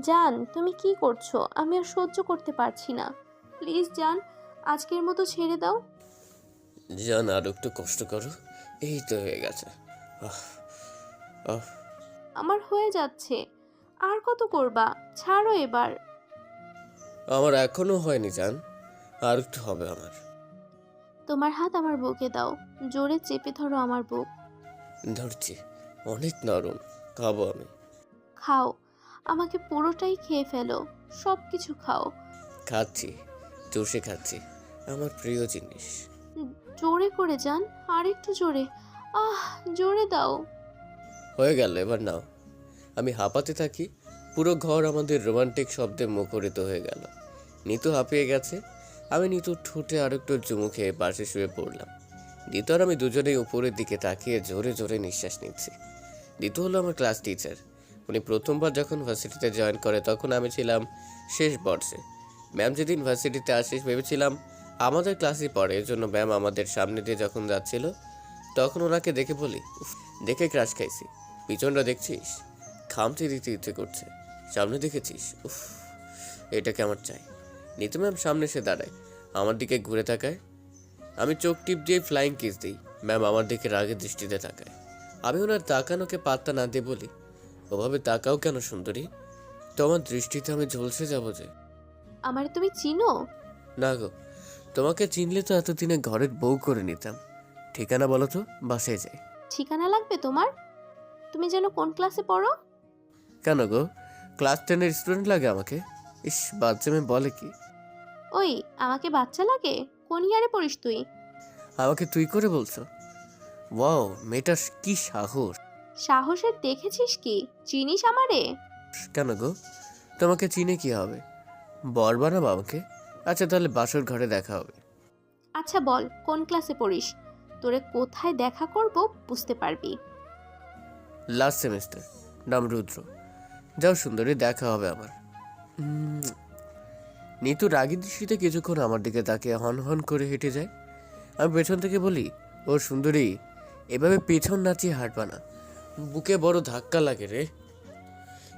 জান তুমি কি করছ? আমি আর সহ্য করতে পারছি না। প্লিজ জান আজকের মতো ছেড়ে দাও। জান আর একটু কষ্ট করো। এই তো হয়ে গেছে। আহ, আহ, আমার হয়ে যাচ্ছে। আর কত করবা? ছাড়ো এবার। আমার এখনও হয়নি জান। আর একটু হবে আমার। তোমার হাত আমার বুকে দাও। জোরে চেপে ধরো আমার বুক। ধরছি। অনেক নরম। খাব আমি। খাও। আমাকে পুরোটাই খেয়ে ফেলো সব কিছু খাও। খাচ্ছি চষে খাচ্ছি আমার প্রিয় জিনিস। জোরে করে যান আর একটু জোরে। আহ জোরে দাও। হয়ে গেল এবার নাও। আমি হাঁপাতে থাকি পুরো ঘর আমাদের রোমান্টিক শব্দে মুখরিত হয়ে গেল। নিতু হাঁপিয়ে গেছে আমি নিতুর ঠোঁটে আর একটু চুমু খেয়ে পাশে শুয়ে পড়লাম। নিতু আর আমি দুজনেই উপরের দিকে তাকিয়ে জোরে জোরে নিঃশ্বাস নিচ্ছি। নিতু হলো আমার ক্লাস টিচার উনি প্রথমবার যখন ভার্সিটিতে জয়েন করে তখন আমি ছিলাম শেষ বর্ষে। ম্যাম যেদিন ভার্সিটিতে আসিস ভেবেছিলাম আমাদের ক্লাসই পড়ে এজন্য ম্যাম আমাদের সামনে দিয়ে যখন যাচ্ছিল তখন ওনাকে দেখে বলি "উফ, দেখে ক্রাশ খাইছি। পিছনটা দেখছিস? খামচি দিতে ইচ্ছে করছে। সামনে দেখেছিস? উফ এটাকে আমার চাই। নিতু ম্যাম সামনে এসে দাঁড়ায় আমার দিকে ঘুরে তাকায়। আমি চোখ টিপ দিয়ে ফ্লাইং কিস দিই ম্যাম আমার দিকে রাগের দৃষ্টিতে তাকায়। আমি ওনার তাকানোকে পাত্তা না দিয়ে বলি ওভাবে তাকাও কেন সুন্দরী? তোমার দৃষ্টিতে আমি ঝলসে যাব যে। আমার তুমি চিনো? না গো তোমাকে চিনলে তো এতদিনে ঘরের বউ করে নিতাম। ঠিকানা বলো তো বাসায় যাই। ঠিকানা লাগবে তোমার? তুমি যেন কোন ক্লাসে পড়ো? কেন গো ক্লাস টেনের স্টুডেন্ট লাগে আমাকে? ইস বাচ্চা মেয়ে বলে কি? ওই আমাকে বাচ্চা লাগে? কোন ইয়ারে পড়িস তুই? আমাকে তুই করে বলছো? ওয়াও মেয়েটার কি সাহস। সাহসের দেখেছিস কি? চিনিস আমারে? কেন গো? তোমাকে চিনে কি হবে? বর বানাবো আমাকে? আচ্ছা তাহলে বাসর ঘরে দেখা হবে। আচ্ছা বল কোন ক্লাসে পড়িস? তোরে কোথায় দেখা করব বুঝতে পারবি। লাস্ট সেমিস্টার নাম রুদ্র যাও সুন্দরী দেখা হবে আমার উম, নিতু রাগী দৃষ্টিতে কিছুক্ষণ আমার দিকে তাকিয়ে হন হন করে হেঁটে যায়। আমি পেছন থেকে বলি ও সুন্দরী এভাবে পেছন নাচিয়ে হাঁটবা না। বুকে বড় ধাক্কা লাগে রে।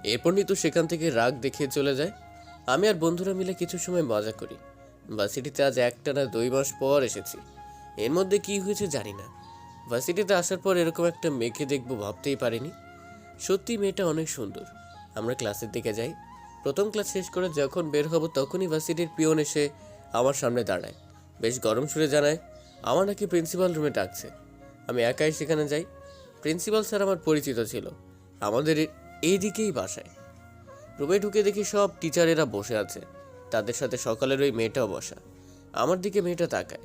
এরপর নিতু সেখান থেকে রাগ দেখিয়ে চলে যায়। আমি আর বন্ধুরা মিলে কিছু সময় মজা করি। ভার্সিটিতে আজ একটানা দুই মাস পর এসেছি। এর মধ্যে কি হয়েছে জানি না। ভার্সিটিতে আসার পর এরকম একটা মেয়েকে দেখব ভাবতেই পারিনি। সত্যি মেয়েটা অনেক সুন্দর। আমরা ক্লাসের দিকে যাই। প্রথম ক্লাস শেষ করে যখন বের হব তখনই ভার্সিটির পিয়ন এসে আমার সামনে দাঁড়ায়। বেশ গরম সুরে জানায়, আমার নাকি প্রিন্সিপাল রুমে ডাকছে। আমি একাই সেখানে যাই। প্রিন্সিপাল স্যার আমার পরিচিত ছিল। আমাদের এইদিকেই বাসায়। রুমে ঢুকে দেখি সব টিচারেরা বসে আছে। তাদের সাথে সকালের ওই মেয়েটাও বসা। আমার দিকে মেয়েটা তাকায়।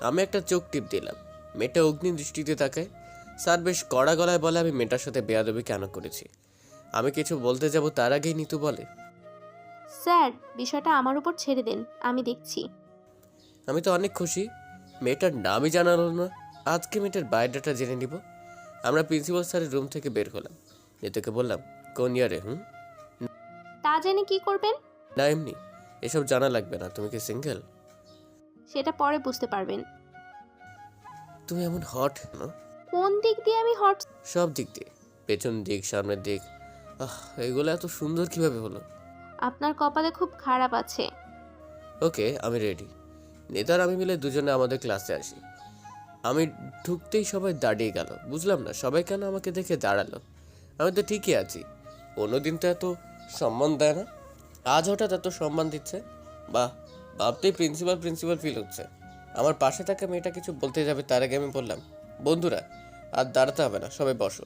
আমি একটা চোখ টিপ দিলাম। মেয়েটা অগ্নি দৃষ্টিতে তাকায়। স্যার বেশ কড়া গলায় বলে আমি মেয়েটার সাথে বেয়াদবি কেন করেছি? আমি কিছু বলতে যাব তার আগেই নিতু বলে স্যার বিষয়টা আমার উপর ছেড়ে দেন। আমি দেখছি। আমি তো অনেক খুশি। মেয়েটার নামই জানালো না। আজকে মেয়েটার বায়োডাটা জেনে নিব। আমরা প্রিন্সিপাল স্যারের রুম থেকে বের হলাম। নিতুকে বললাম কোন ইয়ারে হুম? তা জেনে কি করবেন? না এমনি। এসব জানা লাগবে না। তুমি কি সিঙ্গেল? সেটা পরে বুঝতে পারবেন। তুমি এমন হট না কোন দিক দিয়ে আমি হট সব দিক দিয়ে। পেছন দিক সামনের দিক। আহ এগুলো এত সুন্দর কীভাবে হলো? আপনার কপালে খুব খারাপ আছে। ওকে আমি রেডি নেতার আমি মিলে দুজনে আমাদের ক্লাসে আসি। আমি ঢুকতেই সবাই দাঁড়িয়ে গেল। বুঝলাম না, সবাই কেন আমাকে দেখে দাঁড়াল? আমি তো ঠিকই আছি। অন্যদিন তো এত সম্মান দেয় না? আজ হঠাৎ এত সম্মান দিচ্ছে? বাহ, ভাবতেই প্রিন্সিপাল প্রিন্সিপাল ফিল হচ্ছে। আমার পাশে থাকা মেয়েটা কিছু বলতে যাবে, তার আগে আমি বললাম, বন্ধুরা, আর দাঁড়াতে হবে না, সবাই বসো।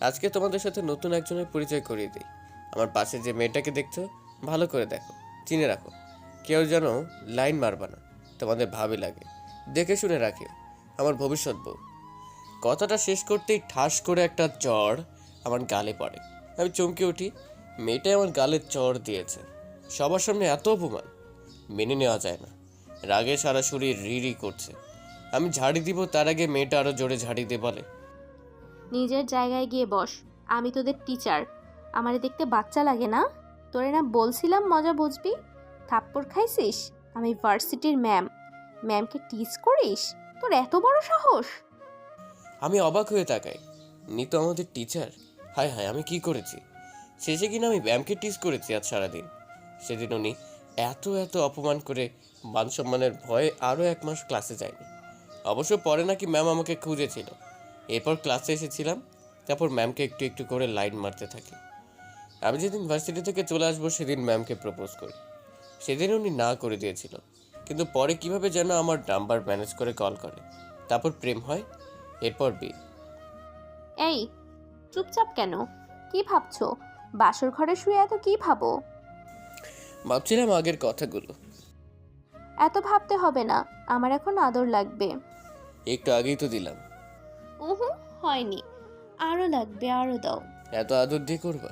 আজকে তোমাদের সাথে নতুন একজনের পরিচয় করিয়ে দিই। আমার পাশে যে মেয়েটাকে দেখছ, ভালো করে দেখো, চিনে রাখো। কেউ যেন লাইন মারবা না, তোমাদের ভাবে লাগে। দেখে শুনে রাখিও। আমার ভবিষ্যৎ বউ। কথাটা শেষ করতেই ঠাস করে একটা চড় আমার গালে পড়ে। আমি চমকে উঠি, মেয়েটাই আমার গালে চড় দিয়েছে। সবার সামনে এত অপমান, মেনে নেওয়া যায় না। রাগে সারা শরীর রি করছে। আমি ঝাড়ি দিব, তার আগে মেয়েটা আরও জোরে ঝাড়ি দিয়ে বলে। নিজের জায়গায় গিয়ে বস, আমি তোদের টিচার আমারে দেখতে বাচ্চা লাগে না? তোরে না বলছিলাম মজা বুঝবি? থাপ্পড় খাইছিস? আমি ভার্সিটির ম্যাম ম্যামকে টিচ করিস? তোর এত বড় সাহস? আমি অবাক হয়ে তাকাই। নিতো আমাদের টিচার হায় হায়, আমি কি করেছি? শেষে কিনা আমি ম্যামকে টিস করেছি আজ সারাদিন। সেদিন উনি এত এত অপমান করে মান সম্মানের ভয়ে আরও এক মাস ক্লাসে যায়নি। অবশ্য পরে নাকি ম্যাম আমাকে খুঁজেছিল। এরপর ক্লাসে এসেছিলাম, তারপর ম্যামকে একটু একটু করে লাইন মারতে থাকি। আমি যেদিন ভার্সিটি থেকে চলে আসব, সেদিন ম্যামকে প্রপোজ করি। সেদিন উনি না করে দিয়েছিল। কিন্তু পরে কীভাবে যেন আমার নাম্বার ম্যানেজ করে কল করে। তারপর প্রেম হয় এরপর বিয়ে। এই চুপচাপ কেন? কি ভাবছ? বাসর ঘরে শুয়ে এত কি ভাবো? ভাবছিলাম আগের কথাগুলো। এত ভাবতে হবে না আমার এখন আদর লাগবে। একটু আগেই তো দিলাম। উহু হয়নি। আরও লাগবে আরও দাও। এত আদর দিয়ে করবা?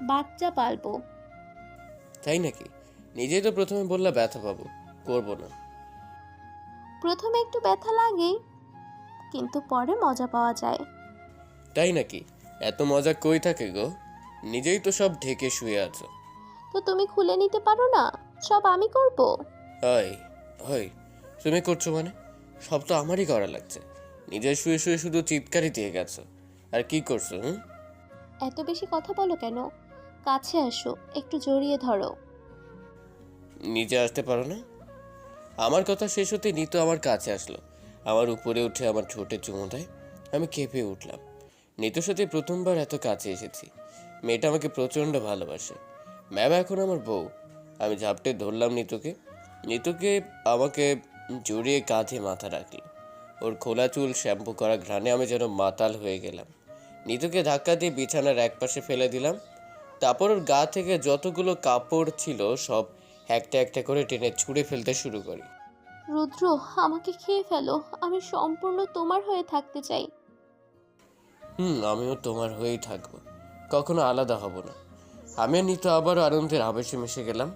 বাচ্চা পালবো। তাই নাকি? নিজেই তো প্রথমে বললা ব্যথা পাবো। করব না। প্রথমে একটু ব্যথা লাগে কিন্তু পরে মজা পাওয়া যায়। তাই নাকি? এত মজা কই থাকে গো? নিজেই তো সব ঢেকে শুয়ে আছো। তো তুমি খুলে নিতে পারো না? সব আমি করব? হয় হয়। তুমি করছ মানে? সব তো আমারই করা লাগছে। নিজে শুয়ে শুয়ে শুধু চিৎকারই দিয়ে গেছো। আর কি করছ হুম? এত বেশি কথা বলো কেন? কাছে আসো একটু জড়িয়ে ধরো। নিজে আসতে পারো না? আমার কথা শেষ হতে নিতো আমার কাছে আসলো। আমার উপরে উঠে আমার ঠোঁটে চুমু দেয়। আমি কেঁপে উঠলাম। নিতুর সাথে প্রথমবার এত কাছে এসেছি। মেয়েটা আমাকে প্রচণ্ড ভালোবাসে। ম্যাম, এখন আমার বউ। আমি ঝাপটে ধরলাম নিতুকে। নিতুকে আমাকে জড়িয়ে কাঁধে মাথা রাখল। ওর খোলা চুল, শ্যাম্পু করা ঘ্রাণে আমি যেন মাতাল হয়ে গেলাম। নিতুকে ধাক্কা দিয়ে বিছানার একপাশে ফেলে দিলাম। তারপর ওর গা থেকে যতগুলো কাপড় ছিল, সব একটা একটা করে টেনে ছুঁড়ে ফেলতে শুরু করি। রুদ্র আমাকে খেয়ে ফেলো। আমি সম্পূর্ণ তোমার হয়ে থাকতে চাই। হুম আমিও তোমার হয়েই থাকব। কখনো আলাদা হব না। আমি আর নিত আবারও আনন্দের আবেশে মিশে গেলাম।